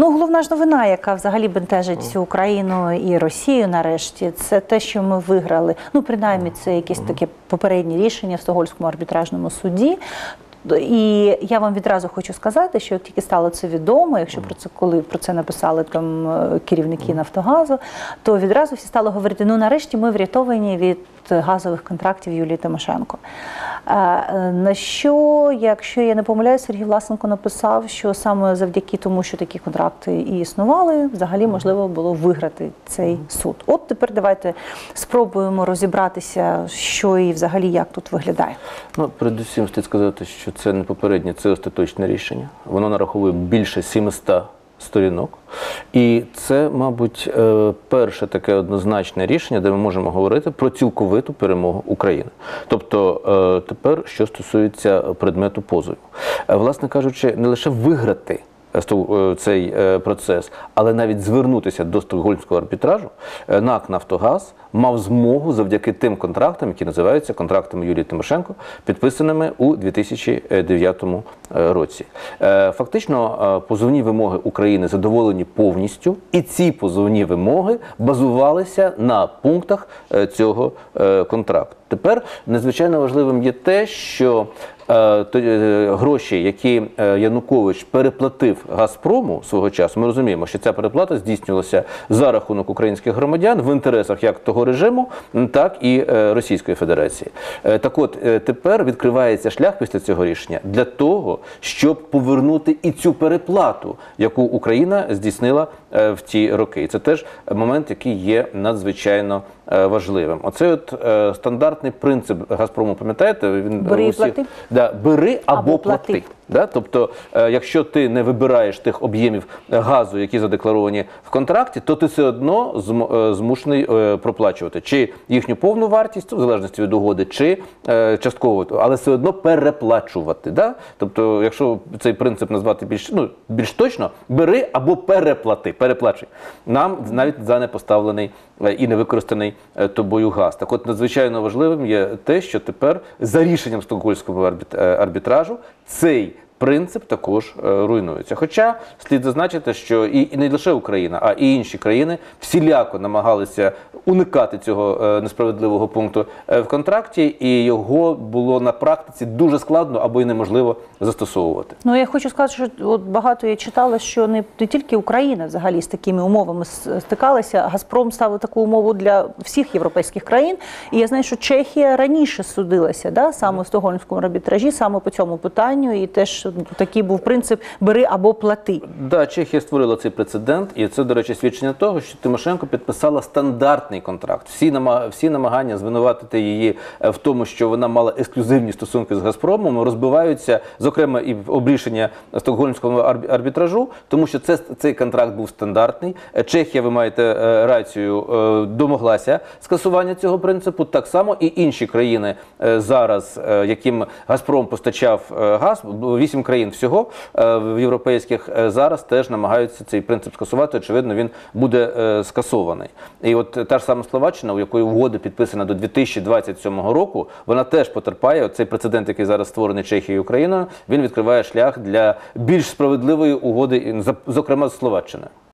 Ну, головна ж новина, яка взагалі бентежить всю Україну і Росію нарешті, це те, що ми виграли. Ну, принаймні, це якесь таке попереднє рішення в Стокгольмському арбітражному суді. І я вам відразу хочу сказати, що тільки стало це відомо, якщо про це коли про це написали там е, керівники Нафтогазу, то відразу всі стали говорити: ну нарешті ми врятовані від газових контрактів Юлії Тимошенко. Е, На що, якщо я не помиляюсь, Сергій Власенко написав, що саме завдяки тому, що такі контракти і існували, взагалі можливо було виграти цей суд. От тепер давайте спробуємо розібратися, що і взагалі як тут виглядає. Ну, передусім слід сказати, що це не попереднє, це остаточне рішення. Воно нараховує більше 700 сторінок. І це, мабуть, е, перше таке однозначне рішення, де ми можемо говорити про цілковиту перемогу України. Тобто, е, тепер, що стосується предмету позову, Е, власне кажучи, не лише виграти. Цей процес, але навіть звернутися до Стокгольмського арбітражу, НАК Нафтогаз мав змогу завдяки тим контрактам, які називаються контрактами Юлії Тимошенко, підписаними у 2009 е, році. Е, Фактично, е, позовні вимоги України задоволені повністю, і ці позовні вимоги базувалися на пунктах е, цього е, контракту. Тепер надзвичайно важливим є те, що е, е, гроші, які е, Янукович переплатив Газпрому свого часу, ми розуміємо, що ця переплата здійснювалася за рахунок українських громадян в інтересах як того режиму, так і е, Російської Федерації. Е, Так от е, тепер відкривається шлях після цього рішення для того, щоб повернути і цю переплату, яку Україна здійснила е, в ті роки. І це теж момент, який є надзвичайно е, важливим. Оце от е, стандартний принцип Газпрому, пам'ятаєте? Він Бери і усіх- плати. Да, бери або, Або плати. плати. Да? Тобто, е, якщо ти не вибираєш тих об'ємів е, газу, які задекларовані в контракті, то ти все одно е, змушений проплачувати чи їхню повну вартість, в залежності від угоди, чи частково, але все одно переплачувати. Да? Тобто, якщо цей принцип назвати більш, ну, більш точно, бери або переплати, переплачуй. Нам навіть за не поставлений е, і не використаний тобою газ. Так от надзвичайно важливим є те, що тепер за рішенням е, арбітражу цей принцип також е, руйнується. Хоча слід зазначити, що і, не лише Україна, а і інші країни всіляко намагалися уникати цього е, несправедливого пункту е, в контракті, і його було на практиці дуже складно або й неможливо застосовувати. Ну я хочу сказати, що от багато я читала, що не, не тільки Україна взагалі з такими умовами стикалася. Газпром ставив таку умову для всіх європейських країн. І я знаю, що Чехія раніше судилася, да, саме в Стокгольмському арбітражі, саме по цьому питанню, і теж ну, такий був принцип бери або плати. Да, Чехія створила цей прецедент, і це, до речі, свідчення того, що Тимошенко підписала стандартний контракт. Всі намагання звинуватити її е, в тому, що вона мала ексклюзивні стосунки з Газпромом, розбиваються, зокрема, і обрішення стокгольмського арбі- арбітражу, тому що це цей контракт був стандартний. Е, Чехія, ви маєте е, рацію, домоглася скасування цього принципу. Так само і інші країни зараз, яким Газпром постачав газ, вісім країн всього е, в європейських е, зараз теж намагаються цей принцип скасувати. Очевидно, він буде е, скасований. І от та ж сама Словаччина, у якої угода підписана до 2027 року, вона теж потерпає. Цей прецедент, який зараз створений Чехією Україною, він відкриває шлях для більш справедливої угоди, зокрема з Словаччиною.